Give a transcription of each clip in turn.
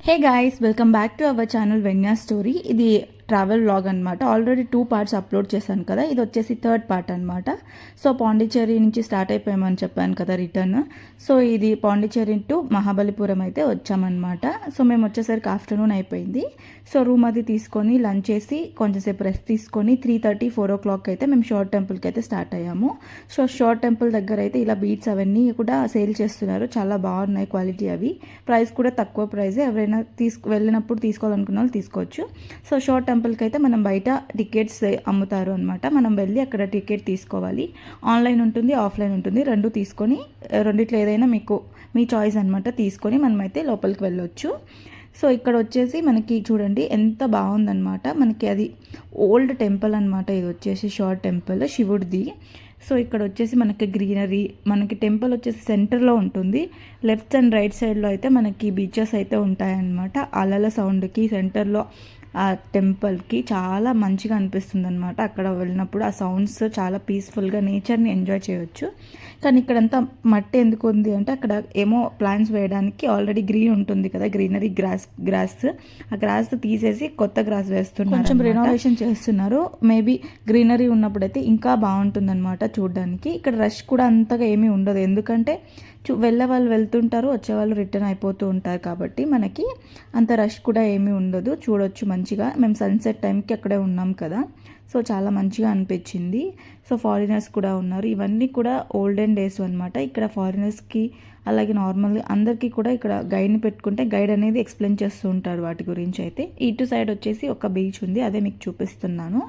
Hey guys welcome back to our channel వెన్యా story ఇది travel vlog అనమాట already two parts upload చేశాను కదా. ఇది వచ్చేసి థర్డ్ పార్ట్ అనమాట సో పాండిచ్చేరి నుంచి స్టార్ట్ అయిపోయామని చెప్పాను కదా రిటర్న్ సో ఇది పాండిచ్చేరి టు మహాబలిపురం అయితే వచ్చామన్నమాట. సో మేము వచ్చేసరికి ఆఫ్టర్నూన్ అయిపోయింది. సో రూమ్ అది తీసుకొని లంచ్ చేసి కొంచెంసేపు రెస్ట్ తీసుకొని three thirty four o'clock అయితే మేము షార్ట్ టెంపుల్కి అయితే స్టార్ట్ అయ్యాము. సో షార్ట్ టెంపుల్ దగ్గర అయితే ఇలా బీట్స్ అవన్నీ కూడా సేల్ చేస్తున్నారు. చాలా బాగున్నాయి క్వాలిటీ అవి. ప్రైస్ కూడా తక్కువ ప్రైజే ఎవరైనా తీసుకు వెళ్ళినప్పుడు తీసుకోవాలనుకున్న వాళ్ళు తీసుకోవచ్చు. సో షార్ట్ టెంపుల్కి అయితే మనం బయట టికెట్స్ అమ్ముతారు అనమాట మనం వెళ్ళి అక్కడ టికెట్ తీసుకోవాలి. ఆన్లైన్ ఉంటుంది ఆఫ్లైన్ ఉంటుంది. రెండు తీసుకొని రెండిట్లో ఏదైనా మీకు మీ చాయిస్ అనమాట తీసుకొని మనమైతే లోపలికి వెళ్ళొచ్చు. సో ఇక్కడ వచ్చేసి మనకి చూడండి ఎంత బాగుందనమాట మనకి అది ఓల్డ్ టెంపుల్ అనమాట ఇది వచ్చేసి షార్ట్ టెంపుల్ శివుడిది. సో ఇక్కడ వచ్చేసి మనకి గ్రీనరీ మనకి టెంపుల్ వచ్చేసి సెంటర్లో ఉంటుంది. లెఫ్ట్ అండ్ రైట్ సైడ్లో అయితే మనకి బీచెస్ అయితే ఉంటాయన్నమాట. అలల సౌండ్కి సెంటర్లో ఆ టెంపుల్కి చాలా మంచిగా అనిపిస్తుంది అనమాట అక్కడ వెళ్ళినప్పుడు ఆ సౌండ్స్ చాలా పీస్ఫుల్గా నేచర్ని ఎంజాయ్ చేయొచ్చు. కానీ ఇక్కడంతా మట్టి ఎందుకు ఉంది అంటే అక్కడ ఏమో ప్లాంట్స్ వేయడానికి ఆల్రెడీ గ్రీన్ ఉంటుంది కదా గ్రీనరీ గ్రాస్ గ్రాస్. ఆ గ్రాస్ తీసేసి కొత్త గ్రాస్ వేస్తున్నారు కొంచెం రెనోవేషన్ చేస్తున్నారు. మేబీ గ్రీనరీ ఉన్నప్పుడైతే ఇంకా బాగుంటుంది అనమాట చూడడానికి. ఇక్కడ రష్ కూడా అంతగా ఏమీ ఉండదు. ఎందుకంటే వెళ్ళే వాళ్ళు వెళ్తుంటారు వచ్చేవాళ్ళు రిటర్న్ అయిపోతూ ఉంటారు కాబట్టి మనకి అంత రష్ కూడా ఏమీ ఉండదు. చూడొచ్చు మంచిగా. మేము సన్సెట్ టైంకి అక్కడే ఉన్నాం కదా. సో చాలా మంచిగా అనిపించింది. సో ఫారినర్స్ కూడా ఉన్నారు. ఇవన్నీ కూడా ఓల్డెన్ డేస్ అనమాట ఇక్కడ ఫారినర్స్కి అలాగే నార్మల్ అందరికీ కూడా ఇక్కడ గైడ్ని పెట్టుకుంటే గైడ్ అనేది ఎక్స్ప్లెయిన్ చేస్తూ ఉంటారు వాటి గురించి అయితే. ఇటు సైడ్ వచ్చేసి ఒక బీచ్ ఉంది. అదే మీకు చూపిస్తున్నాను.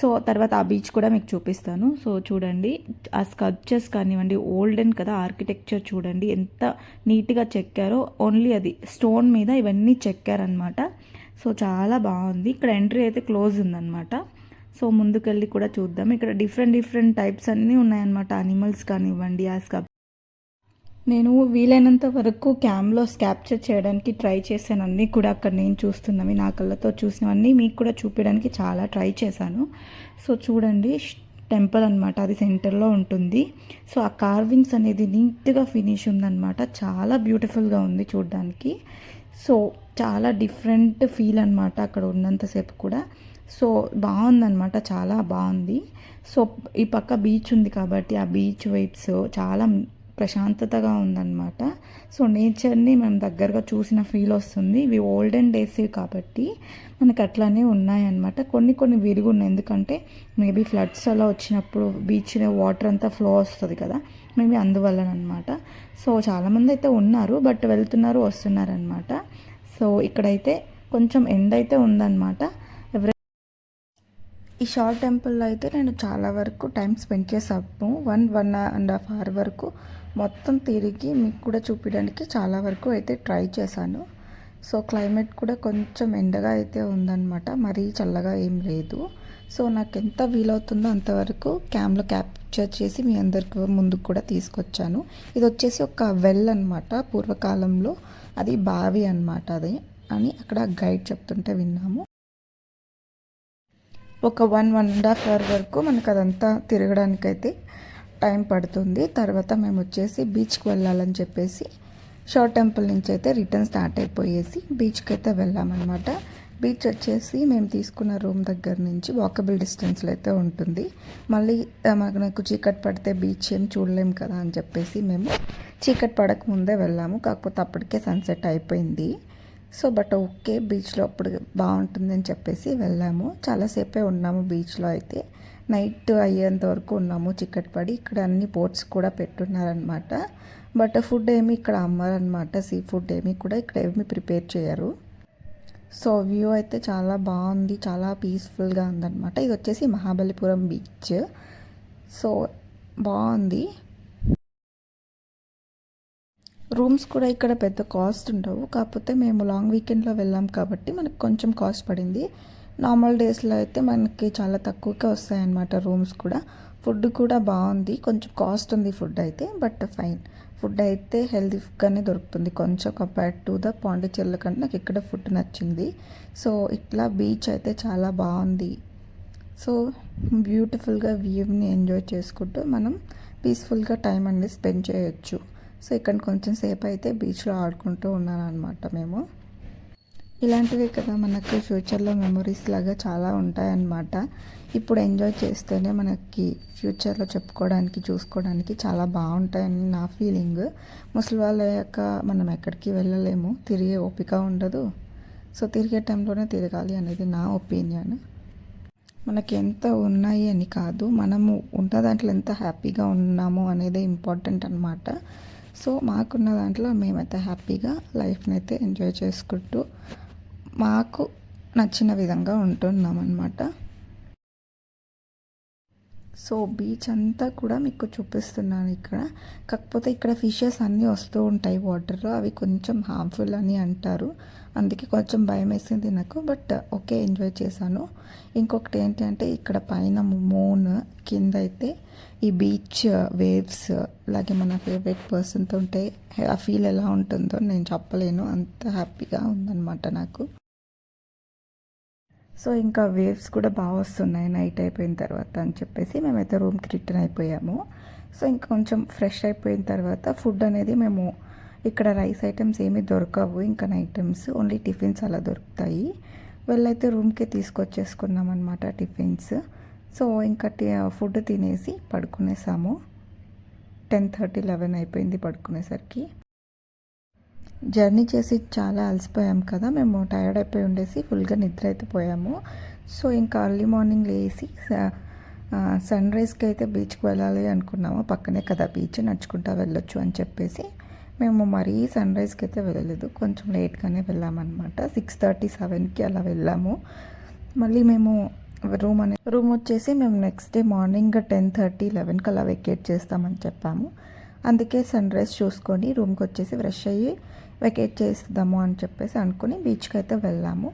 సో తర్వాత ఆ బీచ్ కూడా మీకు చూపిస్తాను. సో చూడండి ఆ స్కల్ప్చర్స్ కానివ్వండి ఓల్డెన్ కదా ఆర్కిటెక్చర్ చూడండి ఎంత నీట్గా చెక్కారో ఓన్లీ అది స్టోన్ మీద ఇవన్నీ చెక్కారనమాట సో చాలా బాగుంది. ఇక్కడ ఎంట్రీ అయితే క్లోజ్ ఉందన్నమాట. సో ముందుకెళ్ళి కూడా చూద్దాం. ఇక్కడ డిఫరెంట్ డిఫరెంట్ టైప్స్ అన్నీ ఉన్నాయన్నమాట. అనిమల్స్ కానివ్వండి ఆ స్కప్ నేను వీలైనంత వరకు క్యామ్లోస్ క్యాప్చర్ చేయడానికి ట్రై చేశాను. అన్నీ కూడా అక్కడ నేను చూస్తున్నవి నా కళ్ళతో చూసినవన్నీ మీకు కూడా చూపించడానికి చాలా ట్రై చేశాను. సో చూడండి టెంపుల్ అనమాట అది సెంటర్లో ఉంటుంది. సో ఆ కార్వింగ్స్ అనేది నీట్గా ఫినిష్ ఉందన్నమాట. చాలా బ్యూటిఫుల్గా ఉంది చూడడానికి. సో చాలా డిఫరెంట్ ఫీల్ అనమాట అక్కడ ఉన్నంతసేపు కూడా. సో బాగుందన్నమాట చాలా బాగుంది. సో ఈ పక్క బీచ్ ఉంది కాబట్టి ఆ బీచ్ వైబ్స్ చాలా ప్రశాంతతగా ఉందన్నమాట. సో నేచర్ని మనం దగ్గరగా చూసిన ఫీల్ వస్తుంది. ఇవి ఓల్డెన్ డేస్ కాబట్టి మనకు అట్లానే ఉన్నాయన్నమాట. కొన్ని కొన్ని విరుగున్నాయి. ఎందుకంటే మేబీ ఫ్లడ్స్ అలా వచ్చినప్పుడు బీచ్ వాటర్ అంతా ఫ్లో వస్తుంది కదా. మేబీ అందువల్లనమాట సో చాలామంది అయితే ఉన్నారు బట్ వెళ్తున్నారు వస్తున్నారు అనమాట సో ఇక్కడైతే కొంచెం ఎండ్ అయితే ఉందన్నమాట. ఈ షార్ట్ టెంపుల్లో అయితే నేను చాలా వరకు టైం స్పెండ్ చేసాను one one and half hour వరకు మొత్తం తిరిగి మీకు కూడా చూపించడానికి చాలా వరకు అయితే ట్రై చేశాను. సో క్లైమేట్ కూడా కొంచెం ఎండగా అయితే ఉందన్నమాట. మరీ చల్లగా ఏం లేదు. సో నాకు ఎంత వీలవుతుందో అంతవరకు క్యామ్లో క్యాప్చర్ చేసి మీ అందరికి ముందుకు కూడా తీసుకొచ్చాను. ఇది వచ్చేసి ఒక వెల్ అనమాట పూర్వకాలంలో అది బావి అనమాట అది. అని అక్కడ గైడ్ చెప్తుంటే విన్నాము. ఒక one one and half hour వరకు మనకు అదంతా తిరగడానికైతే టైం పడుతుంది. తర్వాత మేము వచ్చేసి బీచ్కి వెళ్ళాలని చెప్పేసి షార్ట్ టెంపుల్ నుంచి అయితే రిటర్న్ స్టార్ట్ అయిపోయేసి బీచ్కి అయితే వెళ్ళామన్నమాట. బీచ్ వచ్చేసి మేము తీసుకున్న రూమ్ దగ్గర నుంచి వాకబుల్ డిస్టెన్స్లో అయితే ఉంటుంది. మళ్ళీ మనకు చీకటి పడితే బీచ్ ఏం చూడలేము కదా అని చెప్పేసి మేము చీకటి పడక ముందే వెళ్ళాము. కాకపోతే అప్పటికే సన్సెట్ అయిపోయింది. సో బట్ ఓకే బీచ్లో అప్పుడు బాగుంటుంది అని చెప్పేసి వెళ్ళాము. చాలాసేపే ఉన్నాము బీచ్లో అయితే. నైట్ అయ్యేంత వరకు ఉన్నాము చిక్కటి పడి ఇక్కడ అన్ని పోర్ట్స్ కూడా పెట్టున్నారనమాట బట్ ఫుడ్ ఏమి ఇక్కడ అమ్మారనమాట సీ ఫుడ్ ఏమి కూడా ఇక్కడ ఏమి ప్రిపేర్ చేయరు. సో వ్యూ అయితే చాలా బాగుంది. చాలా పీస్ఫుల్గా ఉందన్నమాట. ఇది వచ్చేసి మహాబలిపురం బీచ్. సో బాగుంది. రూమ్స్ కూడా ఇక్కడ పెద్ద కాస్ట్ ఉండవు. కాకపోతే మేము లాంగ్ వీకెండ్లో వెళ్ళాం కాబట్టి మనకు కొంచెం కాస్ట్ పడింది. నార్మల్ డేస్లో అయితే మనకి చాలా తక్కువకే వస్తాయన్నమాట రూమ్స్ కూడా. ఫుడ్ కూడా బాగుంది. కొంచెం కాస్ట్ ఉంది ఫుడ్ అయితే బట్ ఫైన్. ఫుడ్ అయితే హెల్తీగానే దొరుకుతుంది. కొంచెం కంపేర్ టు ద పాండిచేర్ల కంటే నాకు ఇక్కడ ఫుడ్ నచ్చింది. సో ఇట్లా బీచ్ అయితే చాలా బాగుంది. సో బ్యూటిఫుల్గా వ్యూని ఎంజాయ్ చేసుకుంటూ మనం పీస్ఫుల్గా టైం అనేది స్పెండ్ చేయొచ్చు. సో ఇక్కడ కొంచెం సేపు అయితే బీచ్లో ఆడుకుంటూ ఉన్నాను అనమాట మేము. ఇలాంటివే కదా మనకు ఫ్యూచర్లో మెమొరీస్ లాగా చాలా ఉంటాయన్నమాట. ఇప్పుడు ఎంజాయ్ చేస్తేనే మనకి ఫ్యూచర్లో చెప్పుకోవడానికి చూసుకోవడానికి చాలా బాగుంటాయని నా ఫీలింగ్. ముసలి వాళ్ళ అయ్యాక మనం ఎక్కడికి వెళ్ళలేము తిరిగే ఓపిక ఉండదు. సో తిరిగే టైంలోనే తిరగాలి అనేది నా ఒపీనియన్. మనకి ఎంత ఉన్నాయి అని కాదు మనము ఉన్న దాంట్లో ఎంత హ్యాపీగా ఉన్నాము అనేది ఇంపార్టెంట్ అనమాట సో మాకున్న దాంట్లో మేమైతే హ్యాపీగా లైఫ్ని అయితే ఎంజాయ్ చేసుకుంటూ మాకు నచ్చిన విధంగా ఉంటున్నాం అనమాట సో బీచ్ అంతా కూడా మీకు చూపిస్తున్నాను ఇక్కడ. కాకపోతే ఇక్కడ ఫిషెస్ అన్నీ వస్తూ ఉంటాయి వాటర్లో అవి కొంచెం హార్మ్ఫుల్ అని అంటారు. అందుకే కొంచెం భయం వేసింది నాకు బట్ ఓకే ఎంజాయ్ చేశాను. ఇంకొకటి ఏంటంటే ఇక్కడ పైన మూన్ కింద అయితే ఈ బీచ్ వేవ్స్ అలాగే మన ఫేవరెట్ పర్సన్తో ఉంటే ఆ ఫీల్ ఎలా ఉంటుందో నేను చెప్పలేను. అంత హ్యాపీగా ఉందన్నమాట నాకు. సో ఇంకా వేవ్స్ కూడా బాగా వస్తున్నాయి నైట్ అయిపోయిన తర్వాత అని చెప్పేసి మేమైతే రూమ్కి రిటర్న్ అయిపోయాము. సో ఇంకా కొంచెం ఫ్రెష్ అయిపోయిన తర్వాత ఫుడ్ అనేది మేము ఇక్కడ రైస్ ఐటమ్స్ ఏమీ దొరకవు ఇంకా ఐటమ్స్ ఓన్లీ టిఫిన్స్ అలా దొరుకుతాయి. వెళ్ళైతే రూమ్కే తీసుకొచ్చేసుకున్నాం అనమాట టిఫిన్స్. సో ఇంకా ఫుడ్ తినేసి పడుకునేసాము. టెన్ థర్టీ లెవెన్ అయిపోయింది పడుకునేసరికి. జర్నీ చేసి చాలా అలసిపోయాం కదా మేము టైర్డ్ అయిపోయి ఉండేసి ఫుల్గా నిద్ర అయితే పోయాము. సో ఇంకా అర్లీ మార్నింగ్ లేచి సన్ రైజ్కి అయితే బీచ్కి వెళ్ళాలి అనుకున్నాము. పక్కనే కదా బీచ్ నడుచుకుంటా వెళ్ళొచ్చు అని చెప్పేసి మేము మరీ సన్ రైజ్కి అయితే వెళ్ళలేదు. కొంచెం లేట్గానే వెళ్ళామన్నమాట. సిక్స్ థర్టీ సెవెన్కి అలా వెళ్ళాము. మళ్ళీ మేము రూమ్ అనే రూమ్ వచ్చేసి మేము next day morning ten thirty లెవెన్కి అలా వెకేట్ చేస్తామని చెప్పాము. అందుకే సన్ రైజ్ చూసుకొని రూమ్కి వచ్చేసి ఫ్రెష్ అయ్యి వెకేట్ చేస్తాము అని చెప్పేసి అనుకుని బీచ్కి అయితే వెళ్ళాము.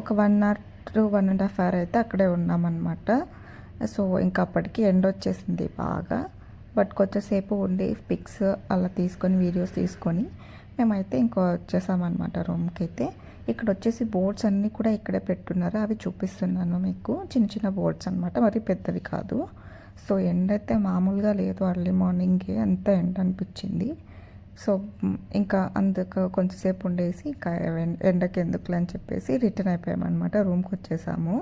ఒక one hour to one and half hour అయితే అక్కడే ఉన్నామన్నమాట. సో ఇంకా అప్పటికి ఎండ్ వచ్చేసింది బాగా. బట్ కొంచెంసేపు ఉండి పిక్స్ అలా తీసుకొని వీడియోస్ తీసుకొని మేమైతే ఇంకో వచ్చేసామన్నమాట రూమ్కి అయితే. ఇక్కడ వచ్చేసి బోర్డ్స్ అన్నీ కూడా ఇక్కడే పెట్టున్నారు. అవి చూపిస్తున్నాను మీకు. చిన్న చిన్న బోర్డ్స్ అనమాట మరి పెద్దవి కాదు. సో ఎండ అయితే మామూలుగా లేదు. అర్లీ మార్నింగే అంత ఎండ అనిపించింది. సో ఇంకా అందుకు కొంచెంసేపు ఉండేసి ఇంకా ఎండకి ఎందుకులే అని చెప్పేసి రిటర్న్ అయిపోయామన్నమాట. రూమ్కి వచ్చేసాము.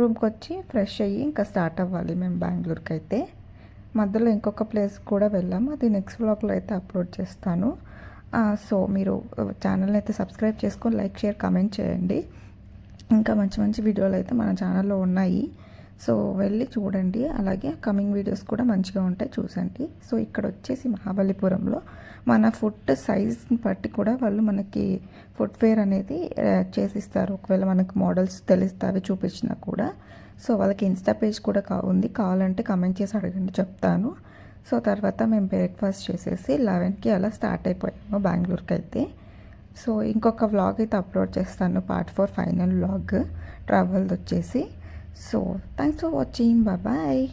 రూమ్కి వచ్చి ఫ్రెష్ అయ్యి ఇంకా స్టార్ట్ అవ్వాలి మేము బెంగళూరుకి అయితే. మధ్యలో ఇంకొక ప్లేస్ కూడా వెళ్ళాము అది నెక్స్ట్ బ్లాగ్లో అయితే అప్లోడ్ చేస్తాను. సో మీరు ఛానల్ని అయితే సబ్స్క్రైబ్ చేసుకొని లైక్ షేర్ కామెంట్ చేయండి. ఇంకా మంచి మంచి వీడియోలు అయితే మన ఛానల్లో ఉన్నాయి. సో వెళ్ళి చూడండి. అలాగే కమింగ్ వీడియోస్ కూడా మంచిగా ఉంటాయి చూసండి. సో ఇక్కడ వచ్చేసి మహాబలిపురంలో మన ఫుడ్ సైజ్ని బట్టి కూడా వాళ్ళు మనకి ఫుట్వేర్ అనేది చేసిస్తారు. ఒకవేళ మనకు మోడల్స్ తెలిస్తే అవి చూపించినా కూడా. సో వాళ్ళకి ఇన్స్టా పేజ్ కూడా కా ఉంది. కావాలంటే కమెంట్ చేసి అడగండి చెప్తాను. సో తర్వాత మేము బ్రేక్ఫాస్ట్ చేసేసి లెవెన్కి అలా స్టార్ట్ అయిపోయాము బెంగళూరుకి అయితే. సో ఇంకొక వ్లాగ్ అయితే అప్లోడ్ చేస్తాను. పార్ట్ ఫోర్ ఫైనల్ వ్లాగ్ ట్రావెల్ది వచ్చేసి. So, thanks for watching. Bye bye.